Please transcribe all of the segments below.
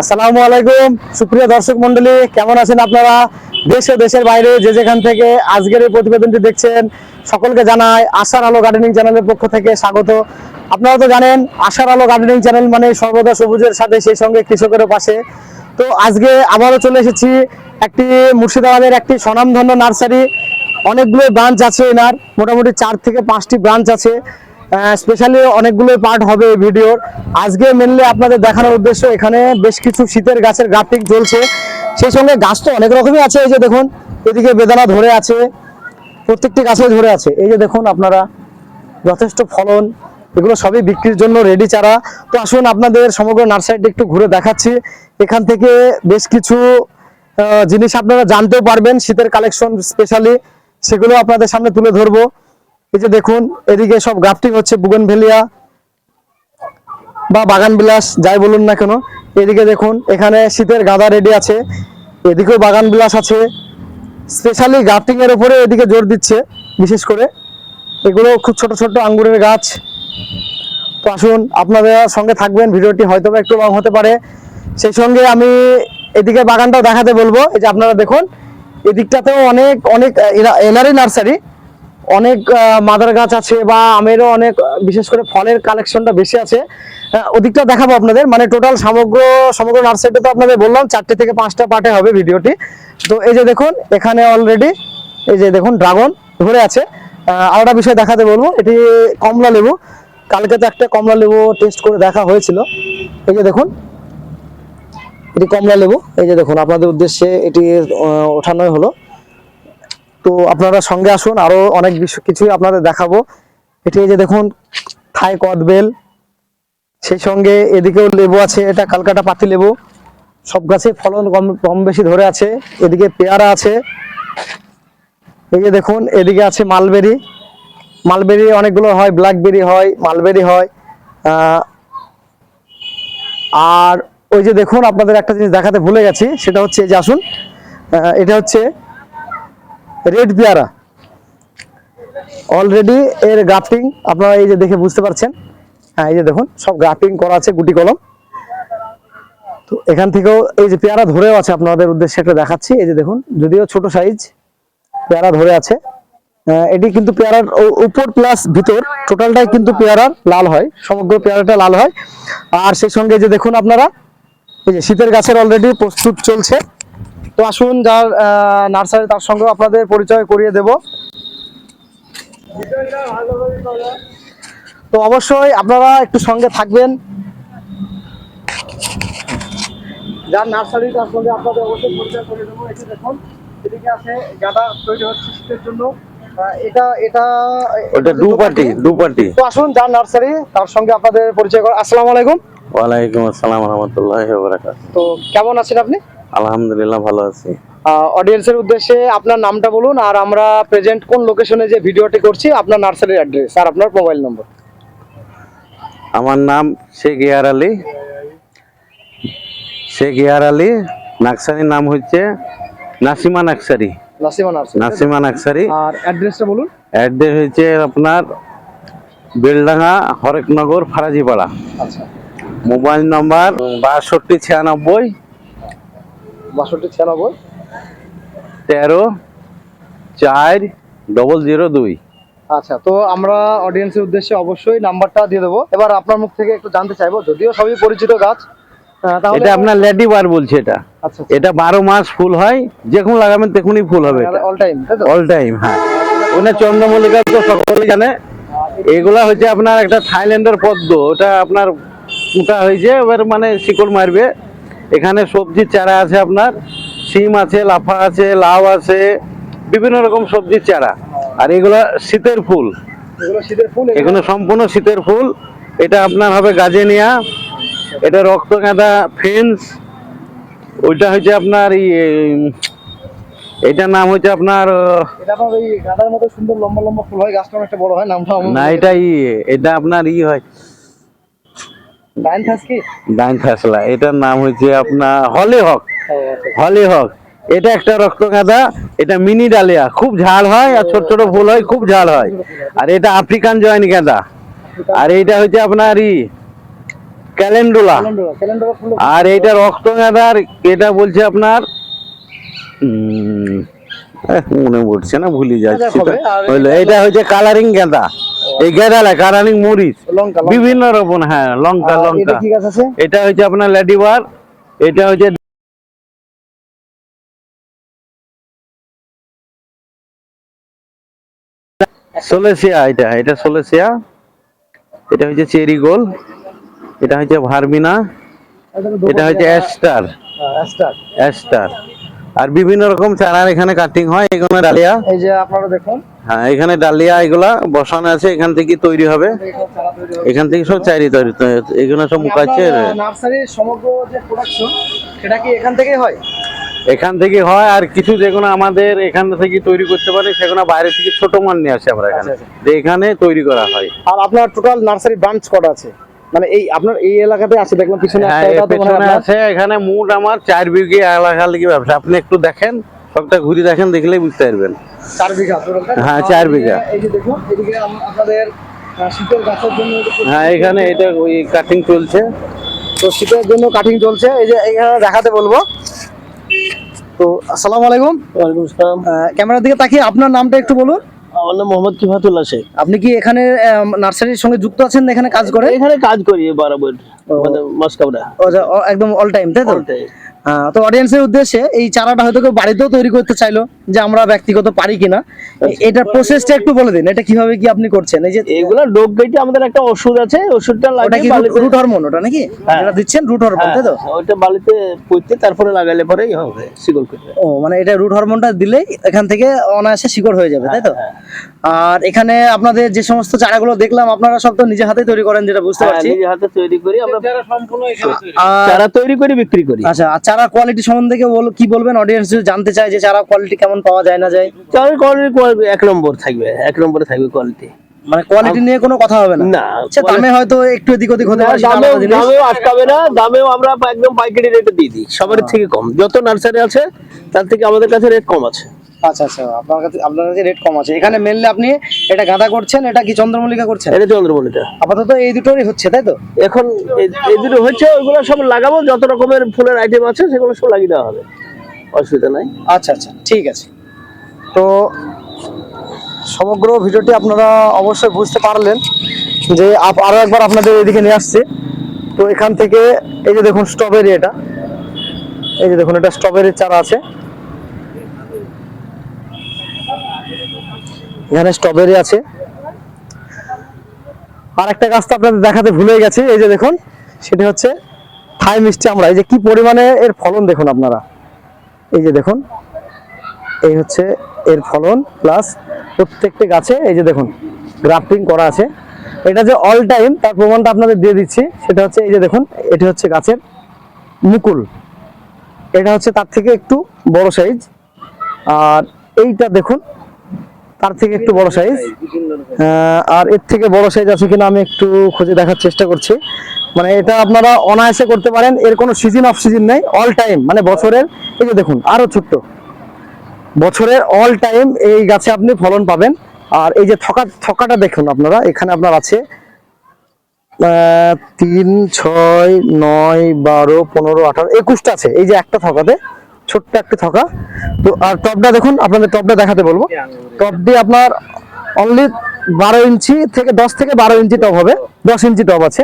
আসসালামু আলাইকুম। সুপ্রিয় দর্শক মন্ডলী কেমন আছেন আপনারা? দেশে দেশের বাইরে যে যেখান থেকে আজকের এই প্রতিবেদনটি দেখছেন, সকলকে জানাই আশার আলো গার্ডেনিং চ্যানেলের পক্ষ থেকে স্বাগত। আপনারা তো জানেন, আশার আলো গার্ডেনিং চ্যানেল মানে সর্বদা সবুজের সাথে, সেই সঙ্গে কৃষকেরও পাশে। তো আজকে আবারও চলে এসেছি একটি মুর্শিদাবাদের একটি স্বনামধন্য নার্সারি। অনেকগুলো ব্রাঞ্চ আছে এনার, মোটামুটি চার থেকে পাঁচটি ব্রাঞ্চ আছে। স্পেশালি অনেকগুলো পার্ট হবে এই ভিডিওর আজকে মেনলি আপনাদের দেখানোর উদ্দেশ্য এখানে বেশ কিছু শীতের গাছের গ্রাফটিং চলছে সেই সঙ্গে গাছ তো অনেক রকমই আছে, এই যে দেখুন, এদিকে বেদানা ধরে আছে, প্রত্যেকটি গাছে ধরে আছে। এই যে দেখুন আপনারা, যথেষ্ট ফলন, এগুলো সবই বিক্রির জন্য রেডি চারা। তো আসুন আপনাদের সমগ্র নার্সারিটি একটু ঘুরে দেখাচ্ছি। এখান থেকে বেশ কিছু জিনিস আপনারা জানতেও পারবেন, শীতের কালেকশন স্পেশালি সেগুলো আপনাদের সামনে তুলে ধরবো। এই যে দেখুন, এদিকে সব গ্রাফটিং হচ্ছে বুগেনভেলিয়া বা বাগান বিলাস যাই বলুন না কেন। এদিকে দেখুন, এখানে শীতের গাঁদা রেডি আছে, এদিকেও বাগান বিলাস আছে। স্পেশালি গ্রাফটিং এর উপরে এদিকে জোর দিচ্ছে, বিশেষ করে। এগুলো খুব ছোট ছোট আঙ্গুরের গাছ। তো আসুন আপনাদের সঙ্গে থাকবেন, ভিডিওটি হয়তো একটু লং হতে পারে। সেই সঙ্গে আমি এদিকে বাগানটাও দেখাতে বলব। এই যে আপনারা দেখুন, এদিকটাতেও অনেক অনেক এনারি নার্সারি। অনেক মাদার গাছ আছে বা আমেরও অনেক বিশেষ করে ফলের কালেকশনটা বেশি আছে। ওদিকটা দেখাবো আপনাদের। মানে টোটাল সমগ্র সমগ্র নার্সারিটা তো আপনাদের বললাম চারটে থেকে পাঁচটা পার্টে হবে ভিডিওটি। তো এই যে দেখুন এখানে অলরেডি এই যে দেখুন ড্রাগন ধরে আছে। আহ, আরেকটা বিষয় দেখাতে বলব এটি কমলা লেবু। কালকে তো একটা কমলা লেবু টেস্ট করে দেখা হয়েছিল। এই যে দেখুন এটি কমলা লেবু। এই যে দেখুন আপনাদের উদ্দেশ্যে এটি ওঠানোই হলো। তো আপনারা সঙ্গে আসুন, আরও অনেক কিছুই আপনাদের দেখাবো। এটি যে দেখুন, থাই কদবেল সেই সঙ্গে এদিকেও লেবু আছে, এটা কালকাটা পাতি লেবু। সব গাছে ফলন কম কম বেশি ধরে আছে। এদিকে পেয়ারা আছে। এই যে দেখুন, এদিকে আছে মালবেরি। মালবেরি অনেকগুলো হয়, ব্ল্যাকবেরি হয়, মালবেরি হয় আর ওই যে দেখুন, আপনাদের একটা জিনিস দেখাতে ভুলে গেছি, সেটা হচ্ছে, এই যে আসুন এটা হচ্ছে রেড পেয়ারা। অলরেডি এর গ্রাফটিং আপনারা এই যে দেখে বুঝতে পারছেন। হ্যাঁ এই যে দেখুন, সব গ্রাফটিং করা আছে গুটি কলম। তো এখান থেকেও এই যে পেয়ারা ধরেও আছে আপনাদের উদ্দেশ্যে একটা দেখাচ্ছি। এই যে দেখুন, যদিও ছোট সাইজ পেয়ারা ধরে আছে। এটি কিন্তু পেয়ারার উপর প্লাস ভিতর টোটালটাই কিন্তু পেয়ারার লাল হয়, সমগ্র পেয়ারাটা লাল হয়। আর সেই সঙ্গে যে দেখুন আপনারা, এই যে শীতের গাছের অলরেডি প্রস্তুত চলছে। তো আসুন যার নার্সারি তার সঙ্গে আপনাদের পরিচয় করিয়ে দেব। তো অবশ্যই আপনারা একটু সঙ্গে থাকবেন। যার নার্সারি তার সঙ্গে আপনাদের অবশ্যই পরিচয় করে দেবো। এসে দেখুন এদিকে আছে গাঁদা তৈরি হচ্ছে শীতের জন্য। এটা এটা ওটা পার্টি। পার্টি তো আসুন যার নার্সারি তার সঙ্গে আপনাদের পরিচয় করা আসসালামু আলাইকুম। ওয়ালাইকুম আসসালাম রহমতুল্লাহ তো কেমন আছেন আপনি? আলহামদুলিল্লাহ ভালো আছি। অডিয়েন্সের উদ্দেশ্যে আপনার নামটা বলুন আর আমরা প্রেজেন্ট কোন লোকেশনে যে ভিডিওটি করছি আপনার নার্সারির অ্যাড্রেস আর আপনার মোবাইল নম্বর আমার নাম শেখ ইয়ার আলী। শেখ ইয়ার আলী নাকসারির নাম হচ্ছে নাসিমা নার্সারি নাসিমা নাকসারি আর অ্যাড্রেসটা বলুন। অ্যাড্রেস হচ্ছে আপনার বেলডাঙ্গা হরেকনগর ফারাজিপাড়া। আচ্ছা। মোবাইল নাম্বার বাষট্টি ছিয়ানব্বই বাষট্টি ছিয়ানব্বই। তেরো চার ডবল জিরো দুই। আচ্ছা তো আমরা অডিয়েন্সের উদ্দেশ্যে অবশ্যই নাম্বারটা দিয়ে দেবো। এবার আপনার মুখ থেকে একটু জানতে চাইব যদিও সবই পরিচিত গাছ এটা আপনার লেডি বার বলছে এটা। আচ্ছা এটা বারো মাস ফুল হয় যখন লাগাবেন তখনই ফুল হবে অল টাইম অল টাইম হ্যাঁ। ওটা চন্দ্রমল্লিকা তো সকলেই জানে। এগুলা হচ্ছে আপনার একটা থাইল্যান্ডের পদ্ম ওটা আপনার কুটা হয়েছে এবার মানে শিকড় মারবে। এখানে সবজির চারা আছে আপনার সিম আছে লাফা আছে লাউ আছে বিভিন্ন রকম সবজির চারা। আর এগুলা শীতের ফুল। এগুলো সম্পূর্ণ শীতের ফুল। এটা আপনার হবে গাজেনিয়া এটা রক্ত গাঁদা ফেন্স ওইটা হচ্ছে আপনার এটার নাম হচ্ছে আপনার আহ, এটা আপনার ওই গাঁদার মতো সুন্দর লম্বা লম্বা ফুল হয় গাছটা অনেকটা বড় হয় নামটা না এটা ই এটা আপনার ই হয়। ডাইন থাস কি? ডাইন ফাসলা এটার নাম হচ্ছে আপনার হলি হক। আচ্ছা। হক। এটা একটা রক্ত গাঁদা এটা মিনি ডালিয়া। খুব ঝাড় হয় আর ছোট ছোট ফুল হয় খুব ঝাড় হয়। আর এটা আফ্রিকান জয়েন গাঁদা। আর এইটা হচ্ছে আপনার ই ক্যালেন্ডুলা। ক্যালেন্ডার ফুল। আর এইটা রক্তগাঁদার এটা বলছে আপনার মনে পড়ছে না ভুলে যাচ্ছি আর হইল এটা হচ্ছে কালারিং গাঁদা। এই কালারিং মরিচ। বিভিন্ন রকম হ্যাঁ লঙ্কা এটা লঙ্কা। এটা হচ্ছে আপনার লেডিবার এটা হচ্ছে সোলেসিয়া এটা এটা সোলেসিয়া। এটা হচ্ছে চেরি গোল এটা হচ্ছে ভার্মিনা এটা হচ্ছে অ্যাস্টার অ্যাস্টার অ্যাস্টার আর বিভিন্ন রকম চারার এখানে কাটিং হয় এখানে ডালিয়া। এই যে আপনারা দেখুন হ্যাঁ এখানে ডালিয়া এগুলা বসানো আছে এখান থেকে তৈরি হবে। এখান থেকে সব চারি তৈরি এখানে সব মুখাচ্ছে। নার্সারির সমগ্র যে প্রোডাকশন সেটা কি এখান থেকেই হয়? এখান থেকে হয় আর কিছু যেগুলো আমাদের এখান থেকে তৈরি করতে পারে সেগুলো বাইরে থেকে ছোট মাল নিয়ে আসে আমরা এখানে। আচ্ছা, যে এখানে তৈরি করা হয়। আর আপনার টোটাল নার্সারি ব্রাঞ্চ কটা আছে? মানে এই আপনার এই এলাকাতে আছে দেখলাম পিছনে হ্যাঁ মনে। আছে এখানে মোট আমার চার বিঘে এলাকা লেগে ব্যবসা। আপনি একটু দেখেন সবটা ঘুরে দেখেন দেখলেই বুঝতে পারবেন। চার বিঘা? হ্যাঁ, চার বিঘা। এই যে দেখুন এদিকে আপনাদের শীতের গাছের জন্য হ্যাঁ এখানে এটা ওই কাটিং চলছে। তো শীতের জন্য কাটিং চলছে। এই যে এখানে দেখাতে বলব। তো আসসালামু আলাইকুম। ওয়ালাইকুম আসসালাম। ক্যামেরার দিকে তাকিয়ে আপনার নামটা একটু বলুন। আমার নাম মোহাম্মদ কিফাতুল্লাহ শেখ। আপনি কি এখানে নার্সারির সঙ্গে যুক্ত আছেন এখানে কাজ করে? এখানে কাজ করি বরাবর মানে মাসকাবরা ও একদম অল টাইম তাই তো? তো অডিয়েন্সের উদ্দেশ্যে এই চারাটা হয়তো কেউ বাড়িতেও তৈরি করতে চাইলো যে আমরা ব্যক্তিগত পারি কিনা। এ- এটার প্রসেসটা একটু বলে দিন এটা কীভাবে কি আপনি করছেন? এই যে এগুলা ডোপ গাইতে আমাদের একটা ওষুধ আছে ওষুধটা ওটা লাগে বালিতে রুট হরমোন ওটা নাকি? হ্যাঁ। যেটা দিচ্ছেন রুট হরমোন তাই তো? হ্যাঁ, ওইটা বালিতে পুঁততে তারপরে লাগাইলে পরেই হবে শিকল করবে ও মানে এটা রুট হরমোনটা দিলেই এখান থেকে অনায়াসে শিকড় হয়ে যাবে তাই তো? হ্যাঁ, আর এখানে আপনাদের যে সমস্ত চারাগুলো দেখলাম আপনারা সব তো নিজে হাতে তৈরি করেন যেটা বুঝতে হ্যাঁ, পারছি। নিজে হাতে তৈরি করি আমরা আর চারা তৈরি করে বিক্রি করি। আচ্ছা আর চারা কোয়ালিটি সম্বন্ধে কি বলবেন? অডিয়েন্স যদি জানতে চায় যে চারা কোয়ালিটি কেমন পাওয়া যায় না যায়। চারের কোয়ালিটি এক নম্বর থাকবে এক নম্বরে থাকবে কোয়ালিটি মানে কোয়ালিটি নিয়ে কোনো কথা হবে না। না আচ্ছা দামে হয়তো একটু এদিক ওদিক হতে পারে সেটা দামেও দামেও আটকাবে না দামেও আমরা একদম পাইকারি রেটে দিয়ে দিই সবার থেকে কম। যত নার্সারি আছে তার থেকে আমাদের কাছে রেট কম আছে। আচ্ছা আচ্ছা আপনার কাছে আপনার কাছে রেট কম আছে। এখানে মেনলি আপনি এটা গাঁদা করছেন এটা কি চন্দ্রমল্লিকা করছেন? এটা চন্দ্রমল্লিকা। আপাতত এই দুটোরই হচ্ছে তাই তো? এখন এই- দুটো হচ্ছে ওইগুলো সব লাগাবো যত রকমের ফুলের আইটেম আছে সেগুলো সব লাগিয়ে দেওয়া হবে। অসুবিধা নাই। আচ্ছা আচ্ছা ঠিক আছে। তো সমগ্র ভিডিওটি আপনারা অবশ্যই বুঝতে পারলেন যে আপ- আরও একবার আপনাদের এদিকে নিয়ে আসছি। তো এখান থেকে এই যে দেখুন স্ট্রবেরি এটা। এই যে দেখুন এটা স্ট্রবেরির চারা আছে। এখানে স্ট্রবেরি আছে। আর একটা গাছ তো আপনাদের দেখাতে ভুলে গেছি, এই যে দেখুন, সেটি হচ্ছে থাই মিষ্টি। আমরা এই যে কি পরিমাণে এর ফলন দেখুন আপনারা। এই যে দেখুন, এই হচ্ছে এর ফলন প্লাস প্রত্যেকটি গাছে, এই যে দেখুন গ্রাফটিং করা আছে। এটা যে অল টাইম তার প্রমাণটা আপনাদের দিয়ে দিচ্ছি, সেটা হচ্ছে, এই যে দেখুন, এটি হচ্ছে গাছের মুকুল। এটা হচ্ছে তার থেকে একটু বড় সাইজ আর এইটা দেখুন তার থেকে একটু বড় সাইজ আর এর থেকে বড় সাইজ আছে কিনা আমি একটু খুঁজে দেখার চেষ্টা করছি। মানে এটা আপনারা অনায়াসে করতে পারেন, এর কোনো সিজন অফ সিজন নেই অল টাইম মানে বছরের, এই যে দেখুন, আরও ছোট্ট। বছরের অল টাইম এই গাছে আপনি ফলন পাবেন। আর এই যে থকা, থকাটা দেখুন আপনারা, এখানে আপনার আছে তিন, ছয়, নয়, বারো, পনেরো, আঠারো, একুশটা আছে। এই যে একটা থকাতে ছোট্ট একটা থকা তো, আর টপটা দেখুন, আপনাদের টপটা দেখাতে বলব। টপটি আপনার অনলি বারো ইঞ্চি থেকে দশ থেকে বারো ইঞ্চি টপ হবে। দশ ইঞ্চি টপ আছে।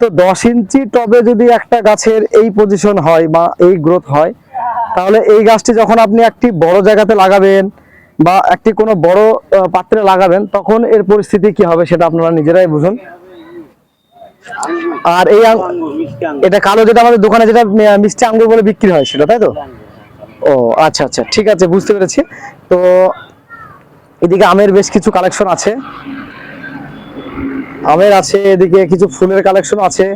তো দশ ইঞ্চি টবে যদি একটা গাছের এই পজিশন হয় বা এই গ্রোথ হয়, তাহলে এই গাছটি যখন আপনি একটি বড় জায়গাতে লাগাবেন বা একটি কোনো বড় পাত্রে লাগাবেন, তখন এর পরিস্থিতি কি হবে সেটা আপনারা নিজেরাই বুঝুন। আর এই এটা কালো যেটা আমাদের দোকানে যেটা মিষ্টি আঙ্গুর বলে বিক্রি হয় সেটা, তাই তো? ও আচ্ছা আচ্ছা ঠিক আছে বুঝতে পেরেছি। তো এদিকে আমের বেশ কিছু কালেকশন আছে। আমের আছে এদিকে কিছু ফুলের কালেকশন আছে।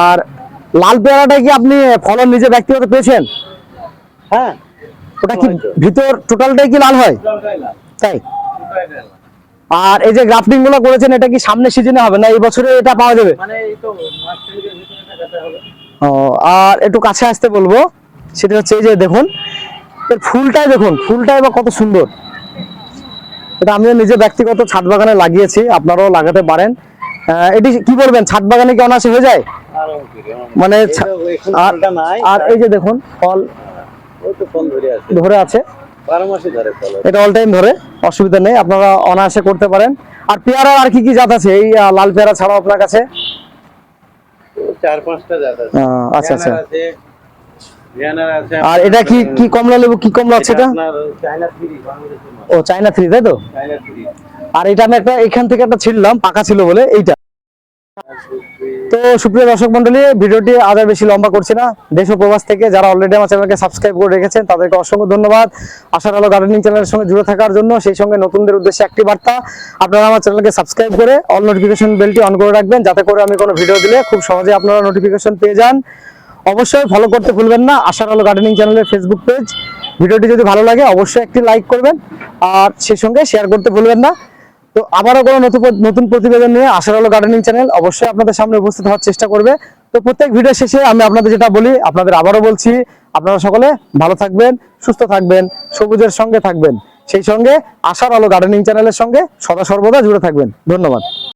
আর লাল পেয়ারাটা কি আপনি ফলন নিজে ব্যক্তিগত পেয়েছেন? হ্যাঁ? ওটা কি ভিতর টোটালটাই কি লাল হয়? তাই? আর এই যে গ্রাফটিংগুলো করেছেন এটা কি সামনে সিজনে হবে না এই বছরে এটা পাওয়া যাবে? ও আর একটু কাছে আসতে বলব। সেটা হচ্ছে এই যে দেখুন এর ফুলটাই দেখুন ফুলটাই বা কত সুন্দর। এটা আমিও নিজে ব্যক্তিগত ছাদ বাগানে লাগিয়েছি আপনারাও লাগাতে পারেন। এটি কি বলবেন ছাদ বাগানে কি অনায়াসে হয়ে যায়? মানে আর এই যে দেখুন ফল ফল ধরে আছে। এটা অল টাইম ধরে অসুবিধা নেই আপনারা অনায়াসে করতে পারেন। আর পেয়ারা আর কি কি জাত আছে? এই লাল পেয়ারা ছাড়াও আপনার কাছে? চার পাঁচটা জাত আছে। আচ্ছা আচ্ছা ভিয়ানার আছে ভিয়ানার আছে আর এটা কি কি কমলা লেবু কি কমলা আছে এটা আপনার চায়না থ্রি ও তাই তো? আর এটা আমি একটা এখান থেকে একটা ছিললাম পাকা ছিল বলে এইটা। তো সুপ্রিয় দর্শক মন্ডলী ভিডিওটি আর বেশি লম্বা করছি না। দেশ ও প্রবাস থেকে যারা অলরেডি আমার চ্যানেলকে সাবস্ক্রাইব করে রেখেছেন তাদেরকে অসংখ্য ধন্যবাদ। আশার আলো গার্ডেনিং চ্যানেলের সঙ্গে জুড়ে থাকার জন্য সেই সঙ্গে নতুনদের উদ্দেশ্যে একটি বার্তা। আপনারা আমার চ্যানেলকে সাবস্ক্রাইব করে অল নোটিফিকেশন বেলটি অন করে রাখবেন যাতে করে আমি কোনো ভিডিও দিলে খুব সহজে আপনারা নোটিফিকেশন পেয়ে যান। অবশ্যই ফলো করতে ভুলবেন না। আশার আলো গার্ডেনিং চ্যানেলের ফেসবুক পেজ ভিডিওটি যদি ভালো লাগে, অবশ্যই একটি লাইক করবেন। আর সেই সঙ্গে শেয়ার করতে ভুলবেন না। তো আবারও কোনো নতুন নতুন প্রতিবেদন নিয়ে আশার আলো গার্ডেনিং চ্যানেল অবশ্যই আপনাদের সামনে উপস্থিত হওয়ার চেষ্টা করবে। তো প্রত্যেক ভিডিও শেষে আমি আপনাদের যেটা বলি, আপনাদের আবারও বলছি, আপনারা সকলে ভালো থাকবেন, সুস্থ থাকবেন, সবুজের সঙ্গে থাকবেন। সেই সঙ্গে আশার আলো গার্ডেনিং চ্যানেলের সঙ্গে সদা সর্বদা জুড়ে থাকবেন। ধন্যবাদ।